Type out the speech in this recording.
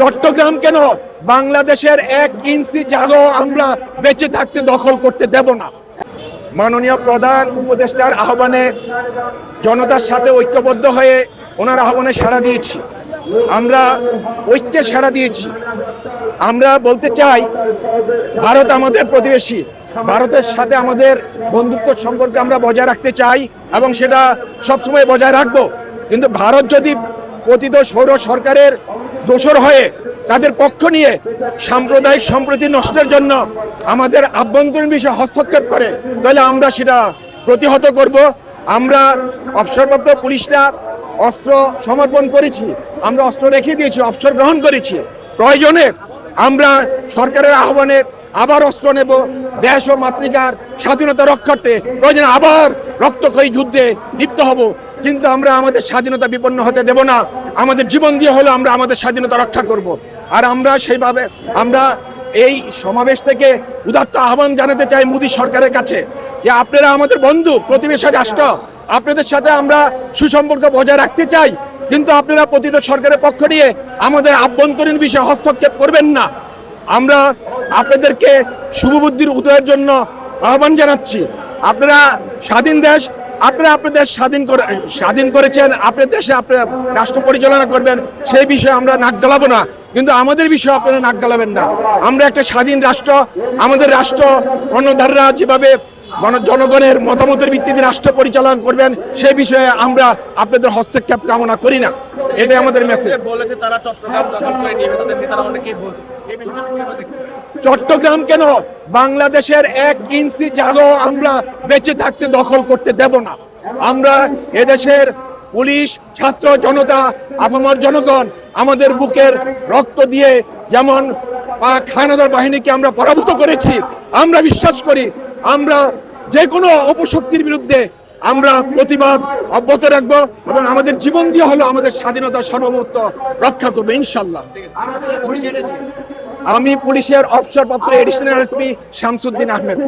চট্টগ্রাম কেন বাংলাদেশের এক ইঞ্চি জায়গাও আমরা বেঁচে থাকতে দখল করতে দেব না? মাননীয় প্রধান উপদেষ্টার আহ্বানে জনতার সাথে ঐক্যবদ্ধ হয়ে ওনার আহ্বানে সাড়া দিয়েছি। আমরা ঐক্যে সাড়া দিয়েছি। আমরা বলতে চাই, ভারত আমাদের প্রতিবেশী। ভারতের সাথে আমাদের বন্ধুত্ব সম্পর্কে আমরা বজায় রাখতে চাই এবং সেটা সবসময় বজায় রাখব। কিন্তু ভারত যদি পতিত সৌর সরকারের দোসর হয়ে তাদের পক্ষ নিয়ে সাম্প্রদায়িক সম্প্রীতি নষ্টের জন্য আমাদের আভ্যন্তরীণ বিষয়ে হস্তক্ষেপ করে, তাহলে আমরা সেটা প্রতিহত করব। আমরা অবসরপ্রাপ্ত পুলিশরা অস্ত্র সমর্পণ করেছি, আমরা অস্ত্র রেখে দিয়েছি, অবসর গ্রহণ করেছি। প্রয়োজনে আমরা সরকারের আহ্বানে আবার অস্ত্র নেব। দেশ ও মাতৃকার স্বাধীনতা রক্ষার্থে প্রয়োজনে আবার রক্তক্ষয়ী যুদ্ধে লিপ্ত হব। কিন্তু আমরা আমাদের স্বাধীনতা বিপন্ন হতে দেব না। আমাদের জীবন দিয়ে হলেও আমরা আমাদের স্বাধীনতা রক্ষা করব। আর আমরা সেইভাবে, আমরা এই সমাবেশ থেকে উদাত্ত আহ্বান জানাতে চাই মোদী সরকারের কাছে যে আপনারা আমাদের বন্ধু, প্রতিবেশী রাষ্ট্র, আপনাদের সাথে আমরা সুসম্পর্ক বজায় রাখতে চাই। কিন্তু আপনারা পতিত সরকারের পক্ষ নিয়ে আমাদের আভ্যন্তরীণ বিষয়ে হস্তক্ষেপ করবেন না। আমরা আপনাদেরকে শুভবুদ্ধির উদয়ের জন্য আহ্বান জানাচ্ছি। আপনারা স্বাধীন দেশ আপনারা আপনাদের দেশ স্বাধীন করে, স্বাধীন করেছেন আপনার দেশে আপনারা রাষ্ট্র পরিচালনা করবেন, সেই বিষয়ে আমরা নাক গলাবো না। কিন্তু আমাদের বিষয়ে আপনারা নাক গলাবেন না। আমরা একটা স্বাধীন রাষ্ট্র, আমাদের রাষ্ট্র অন্যধাররা যেভাবে গণ- জনগণের মতামতের ভিত্তিতে রাষ্ট্র পরিচালনা করবেন সেই বিষয়ে আমরা আপনাদের হস্তক্ষেপ কামনা করি না। এটাই আমাদের মেসেজ চট্টগ্রাম কেন বাংলাদেশের এক ইঞ্চি জায়গাও আমরা বেঁচে থাকতে দখল করতে দেব না। আমরা এদেশের পুলিশ ছাত্র জনতা আপামর জনগণ আমাদের বুকের রক্ত দিয়ে যেমন খানাদার বাহিনীকে আমরা পরাভূত করেছি আমরা বিশ্বাস করি আমরা যে কোনো অপশক্তির বিরুদ্ধে আমরা প্রতিবাদ অব্যাহত রাখব এবং আমাদের জীবন দিয়ে হলো আমাদের স্বাধীনতা সর্বমত্ব রক্ষা করবে, ইনশাল্লাহ। আমি পুলিশের অফিসার পত্র এডিশনাল এসপি শামসুদ্দিন আহমেদ।